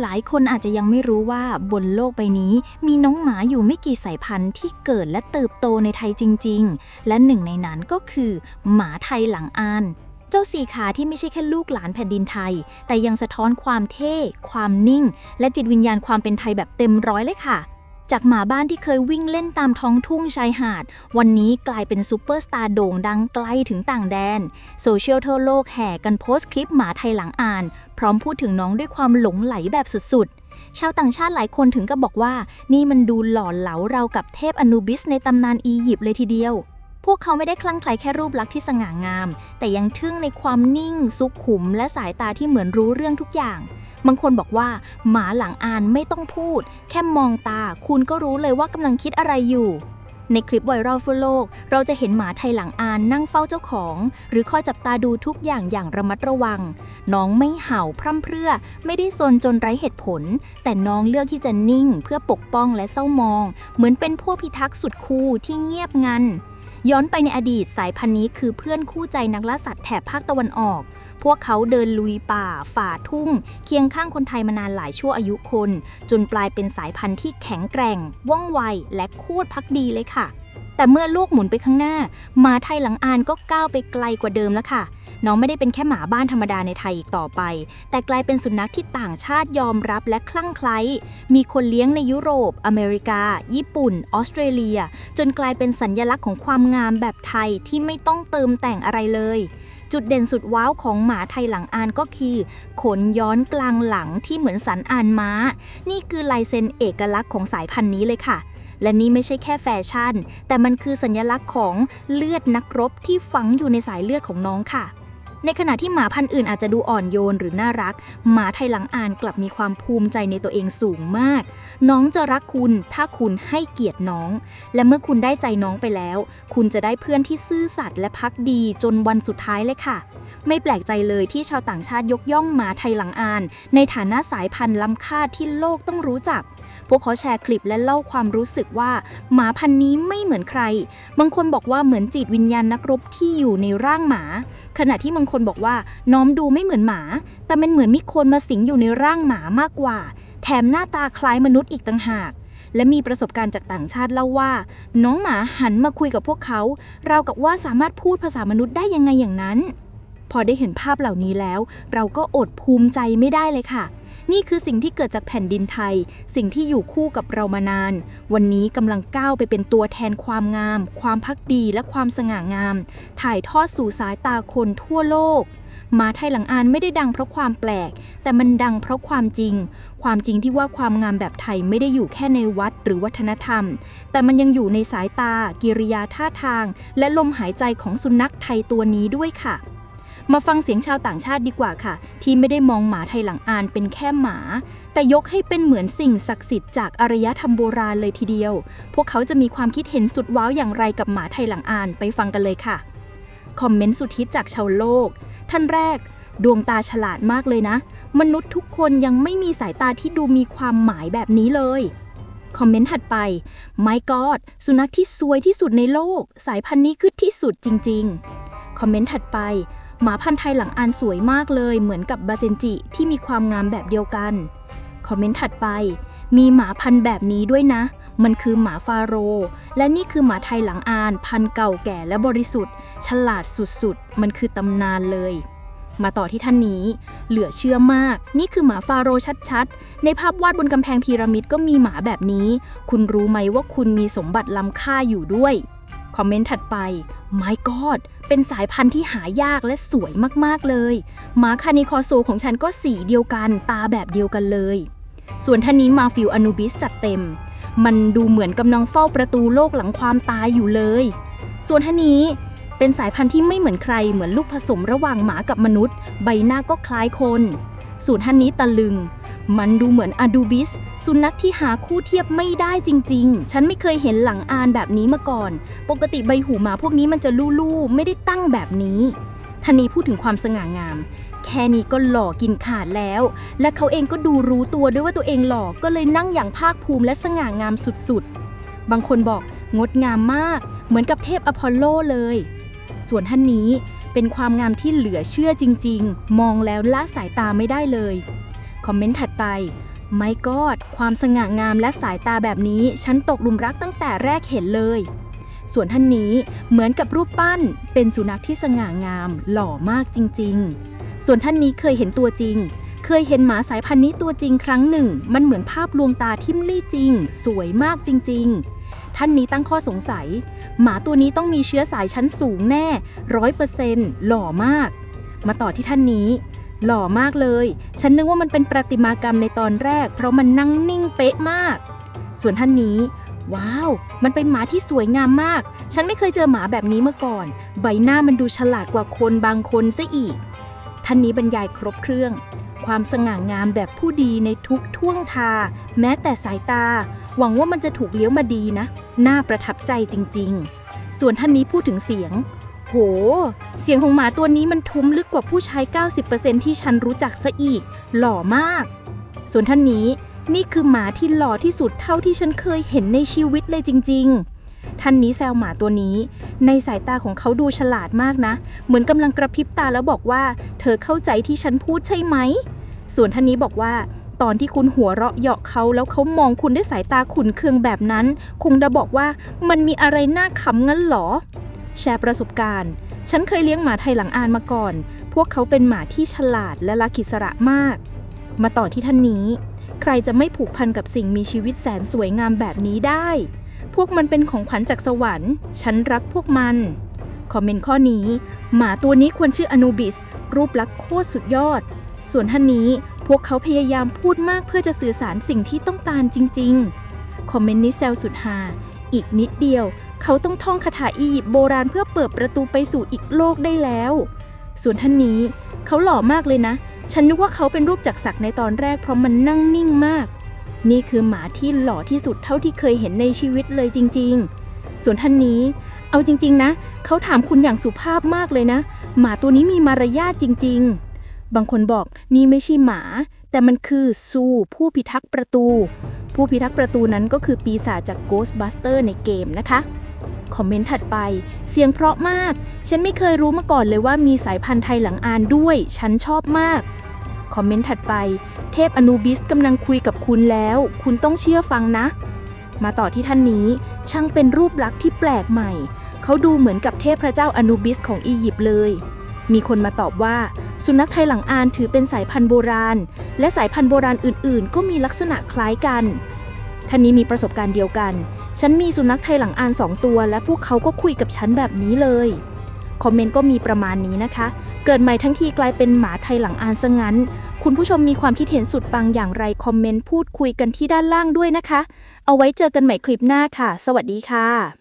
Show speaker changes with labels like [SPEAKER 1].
[SPEAKER 1] หลายคนอาจจะยังไม่รู้ว่าบนโลกใบนี้ มีน้องหมาอยู่ไม่กี่สายพันธุ์ที่เกิดและเติบโตในไทยจริง ๆ และหนึ่งในนั้นก็คือ หมาไทยหลังอานเจ้าสีขาที่ไม่ใช่แค่ลูกหลานแผ่นดินไทย แต่ยังสะท้อนความเท่ ความนิ่ง และจิตวิญญาณความเป็นไทยแบบเต็มร้อยเลยค่ะ จากหมาบ้านที่เคยวิ่งเล่นตามท้องทุ่งชายหาด วันนี้กลายเป็นซูเปอร์สตาร์โด่งดังไกลถึงต่างแดน โซเชียลทั่วโลกแห่กันโพสต์คลิปหมาไทยหลังอ่าน พร้อมพูดถึงน้องด้วยความหลงไหลแบบสุดๆ ชาวต่างชาติหลายคนถึงกับบอกว่า นี่มันดูหล่อเหลาเรากับเทพอนูบิสในตำนานอียิปต์เลยทีเดียวพวกเขาไม่ได้คลั่งไคล้แค่รูปลักษณ์ที่สง่างาม แต่ยังทึ่งในความนิ่ง สุขุม และสายตาที่เหมือนรู้เรื่องทุกอย่าง บางคนบอกว่า หมาหลังอ่านไม่ต้องพูด แค่มองตา คุณก็รู้เลยว่ากำลังคิดอะไรอยู่ ในคลิปไวรัลทั่วโลก เราจะเห็นหมาไทยหลังอานนั่งเฝ้าเจ้าของ หรือคอยจับตาดูทุกอย่างอย่างระมัดระวัง น้องไม่เห่าพร่ำเพรื่อ ไม่ได้ซนจนไร้เหตุผล แต่น้องเลือกที่จะนิ่ง เพื่อปกป้องและเศร้ามอง เหมือนเป็นพวกพิทักษ์สุดคูลที่เงียบงัน ย้อนไปในอดีตสายพันธุ์นี้คือเพื่อนคู่ใจนักล่าสัตว์แถบภาคตะวันออก พวกเขาเดินลุยป่า ฝ่าทุ่ง เคียงข้างคนไทยมานานหลายชั่วอายุคน จนกลายเป็นสายพันธุ์ที่แข็งแกร่ง ว่องไว และโคตรพักดีเลยค่ะ แต่เมื่อลูกหมุนไปข้างหน้าหมาไทยหลังอานก็ก้าวไปไกลกว่าเดิมแล้วค่ะ น้องไม่ได้เป็นแค่หมาบ้านธรรมดาในไทยอีกต่อไป แต่กลายเป็นสุนัขที่ต่างชาติยอมรับและคลั่งไคล้มีคนเลี้ยงในยุโรป อเมริกา ญี่ปุ่น ออสเตรเลีย จนกลายเป็นสัญญลักษณ์ของความงามแบบไทยที่ไม่ต้องเติมแต่งอะไรเลยจุดเด่นสุดว้าวของหมาไทยหลังอานก็คือ ขนย้อนกลางหลังที่เหมือนสันอานม้า นี่คือลายเซ็นเอกลักษณ์ของสายพันธุ์นี้เลยค่ะ และนี่ไม่ใช่แค่แฟชั่น แต่มันคือสัญลักษณ์ของเลือดนักรบที่ฝังอยู่ในสายเลือดของน้องค่ะ ในขณะที่หมาพันธุ์อื่นอาจจะดูอ่อนโยนหรือน่ารัก หมาไทยหลังอ่านกลับมีความภูมิใจในตัวเองสูงมาก น้องจะรักคุณถ้าคุณให้เกียรติน้อง และเมื่อคุณได้ใจน้องไปแล้ว คุณจะได้เพื่อนที่ซื่อสัตย์และพักดีจนวันสุดท้ายเลยค่ะ ไม่แปลกใจเลยที่ชาวต่างชาติยกย่องหมาไทยหลังอ่าน ในฐานะสายพันธุ์ล้ำค่าที่โลกต้องรู้จัก พวกเขาแชร์คลิปและเล่าความรู้สึกว่าหมาพันนี้ไม่เหมือนใคร บางคนบอกว่าเหมือนจิตวิญญาณนักรบที่อยู่ในร่างหมา ขณะที่บางคนบอกว่าน้อมดูไม่เหมือนหมา แต่มันเหมือนมีคนมาสิงอยู่ในร่างหมามากกว่า แถมหน้าตาคล้ายมนุษย์อีกต่างหากและมีประสบการณ์จากต่างชาติเล่าว่า น้องหมาหันมาคุยกับพวกเขา เรากับว่าสามารถพูดภาษามนุษย์ได้ยังไงอย่างนั้น พอได้เห็นภาพเหล่านี้แล้ว เราก็อดภูมิใจไม่ได้เลยค่ะ นี่คือสิ่งที่เกิดจากแผ่นดินไทย สิ่งที่อยู่คู่กับเรามานาน วันนี้กำลังก้าวไปเป็นตัวแทนความงาม ความพักดีและความสง่างาม ถ่ายทอดสู่สายตาคนทั่วโลก มาไทยหลังอานไม่ได้ดังเพราะความแปลก แต่มันดังเพราะความจริง ความจริงที่ว่าความงามแบบไทยไม่ได้อยู่แค่ในวัดหรือวัฒนธรรม แต่มันยังอยู่ในสายตา กิริยาท่าทาง และลมหายใจของสุนัขไทยตัวนี้ด้วยค่ะ มาฟังเสียงชาวต่างชาติดีกว่าค่ะ ที่ไม่ได้มองหมาไทยหลังอานเป็นแค่หมา แต่ยกให้เป็นเหมือนสิ่งศักดิ์สิทธิ์จากอารยธรรมโบราณเลยทีเดียว พวกเขาจะมีความคิดเห็นสุดว้าวอย่างไรกับหมาไทยหลังอานไปฟังกันเลยค่ะ คอมเมนต์สุดฮิตจากชาวโลก ท่านแรก ดวงตาฉลาดมากเลยนะ มนุษย์ทุกคนยังไม่มีสายตาที่ดูมีความหมายแบบนี้เลยคอมเมนต์ถัดไป My God สุนัขที่สวยที่สุดในโลก สายพันธุ์นี้คือที่สุดจริง ๆ คอมเมนต์ถัดไป หมาพันธุ์ไทยหลังอานสวยมากเลยเหมือนกับบาเซนจิที่มีความงามแบบเดียวกัน คอมเมนต์ถัดไป มีหมาพันธุ์แบบนี้ด้วยนะ มันคือหมาฟาโร และนี่คือหมาไทยหลังอาน พันธุ์เก่าแก่และบริสุทธิ์ ฉลาดสุดๆ มันคือตำนานเลย มาต่อที่ท่านนี้ เหลือเชื่อมาก นี่คือหมาฟาโรชัดๆ ในภาพวาดบนกำแพงพีระมิดก็มีหมาแบบนี้ คุณรู้ไหมว่าคุณมีสมบัติล้ำค่าอยู่ด้วย คอมเมนต์ถัดไป My God เป็นสายพันธุ์ที่หายากและสวยมาก ๆ เลย หมาคานิคอโซของฉันก็สีเดียวกัน ตาแบบเดียวกันเลย ส่วนท่านนี้มาฟิลอนูบิสจัดเต็ม มันดูเหมือนกำลังเฝ้าประตูโลกหลังความตายอยู่เลย ส่วนท่านนี้เป็นสายพันธุ์ที่ไม่เหมือนใครเหมือนลูกผสมระหว่างหมากับมนุษย์ ใบหน้าก็คล้ายคน ส่วนท่านนี้ตะลึง มันดูเหมือนอะดูบิส สุนัขที่หาคู่เทียบไม่ได้จริง ๆ ฉันไม่เคยเห็นหลังอานแบบนี้มาก่อน ปกติใบหูหมาพวกนี้มันจะลู่ๆ ไม่ได้ตั้งแบบนี้ท่านี้พูดถึงความสง่างาม แค่นี้ก็หล่อกินขาดแล้ว และเขาเองก็ดูรู้ตัวด้วยว่าตัวเองหล่อก็เลยนั่งอย่างภาคภูมิและสง่างามสุดๆ บางคนบอกงดงามมาก เหมือนกับเทพอพอลโลเลย ส่วนท่านนี้เป็นความงามที่เหลือเชื่อจริง ๆ มองแล้วละสายตาไม่ได้เลย คอมเมนต์ถัดไปไม่กอดความสง่างามและสายตาแบบนี้ฉันตกหลุมรักตั้งแต่แรกเห็นเลย ส่วนท่านนี้เหมือนกับรูปปั้น เป็นสุนัขที่สง่างาม หล่อมากจริง ๆ ส่วนท่านนี้เคยเห็นตัวจริง เคยเห็นหมาสายพันธุ์นี้ตัวจริงครั้งหนึ่ง มันเหมือนภาพลวงตาทิมลี่จริง สวยมากจริง ๆ ท่านนี้ตั้งข้อสงสัย หมาตัวนี้ต้องมีเชื้อสายชั้นสูงแน่ร้อยเปอร์เซนต์หล่อมาก มาต่อที่ท่านนี้ หล่อมากเลย ฉันนึกว่ามันเป็นประติมากรรมในตอนแรก เพราะมันนั่งนิ่งเป๊ะมาก ส่วนท่านนี้ ว้าว มันเป็นหมาที่สวยงามมาก ฉันไม่เคยเจอหมาแบบนี้มาก่อน ใบหน้ามันดูฉลาดกว่าคนบางคนซะอีก ท่านนี้บรรยายครบเครื่อง ความสง่างามแบบผู้ดีในทุกท่วงทา แม้แต่สายตา หวังว่ามันจะถูกเลี้ยวมาดีนะ น่าประทับใจจริง ๆ ส่วนท่านนี้พูดถึงเสียง โห เสียงของหมาตัวนี้มันทุ้มลึกกว่าผู้ชาย90%ที่ฉันรู้จักซะอีก หล่อมาก ส่วนท่านนี้นี่คือหมาที่หล่อที่สุดเท่าที่ฉันเคยเห็นในชีวิตเลยจริง ๆ ท่านนี้แซวหมาตัวนี้ ในสายตาของเขาดูฉลาดมากนะ เหมือนกำลังกระพริบตาแล้วบอกว่า เธอเข้าใจที่ฉันพูดใช่ไหม ส่วนท่านนี้บอกว่า ตอนที่คุณหัวเราะเยาะเขาแล้วเขามองคุณด้วยสายตาขุนเคืองแบบนั้น คงจะบอกว่ามันมีอะไรน่าขำงั้นหรอ แชร์ประสบการณ์ ฉันเคยเลี้ยงหมาไทยหลังอานมาก่อน พวกเขาเป็นหมาที่ฉลาดและรักอิสระมาก มาต่อที่ท่านนี้ ใครจะไม่ผูกพันกับสิ่งมีชีวิตแสนสวยงามแบบนี้ได้ พวกมันเป็นของขวัญจากสวรรค์ ฉันรักพวกมัน คอมเมนต์ข้อนี้ หมาตัวนี้ควรชื่ออนูบิส รูปลักษณ์โคตรสุดยอด ส่วนท่านนี้ พวกเขาพยายามพูดมากเพื่อจะสื่อสารสิ่งที่ต้องการจริง ๆ คอมเมนต์นี้แซวสุดฮาอีกนิดเดียว เขาต้องท่องคาถาอียิปต์โบราณเพื่อเปิดประตูไปสู่อีกโลกได้แล้ว ส่วนท่านนี้เขาหล่อมากเลยนะ ฉันนึกว่าเขาเป็นรูปจักรสักในตอนแรกเพราะมันนั่งนิ่งมาก นี่คือหมาที่หล่อที่สุดเท่าที่เคยเห็นในชีวิตเลยจริง ๆ ส่วนท่านนี้ เอาจริง ๆ นะ เขาถามคุณอย่างสุภาพมากเลยนะ หมาตัวนี้มีมารยาทจริง ๆ บางคนบอกนี่ไม่ใช่หมา แต่มันคือซูผู้พิทักษ์ประตู ผู้พิทักษ์ประตูนั้นก็คือปีศาจจาก Ghostbuster ในเกมนะคะ คอมเมนต์ถัดไป เสียงเพราะมาก ฉันไม่เคยรู้มาก่อนเลยว่ามีสายพันธุ์ไทยหลังอานด้วย ฉันชอบมาก คอมเมนต์ถัดไป เทพอนูบิสกำลังคุยกับคุณแล้ว คุณต้องเชื่อฟังนะ มาต่อที่ท่านนี้ ช่างเป็นรูปลักษณ์ที่แปลกใหม่ เขาดูเหมือนกับเทพพระเจ้าอนูบิสของอียิปต์เลย มีคนมาตอบว่า สุนัขไทยหลังอานถือเป็นสายพันธุ์โบราณ และสายพันธุ์โบราณอื่น ๆ ก็มีลักษณะคล้ายกัน ท่านนี้มีประสบการณ์เดียวกัน ฉันมีสุนัขไทยหลังอานสองตัว และพวกเขาก็คุยกับฉันแบบนี้เลย คอมเมนต์ก็มีประมาณนี้นะคะ เกิดใหม่ทั้งทีกลายเป็นหมาไทยหลังอานซะงั้น คุณผู้ชมมีความคิดเห็นสุดปังอย่างไร คอมเมนต์พูดคุยกันที่ด้านล่างด้วยนะคะ เอาไว้เจอกันใหม่คลิปหน้าค่ะ สวัสดีค่ะ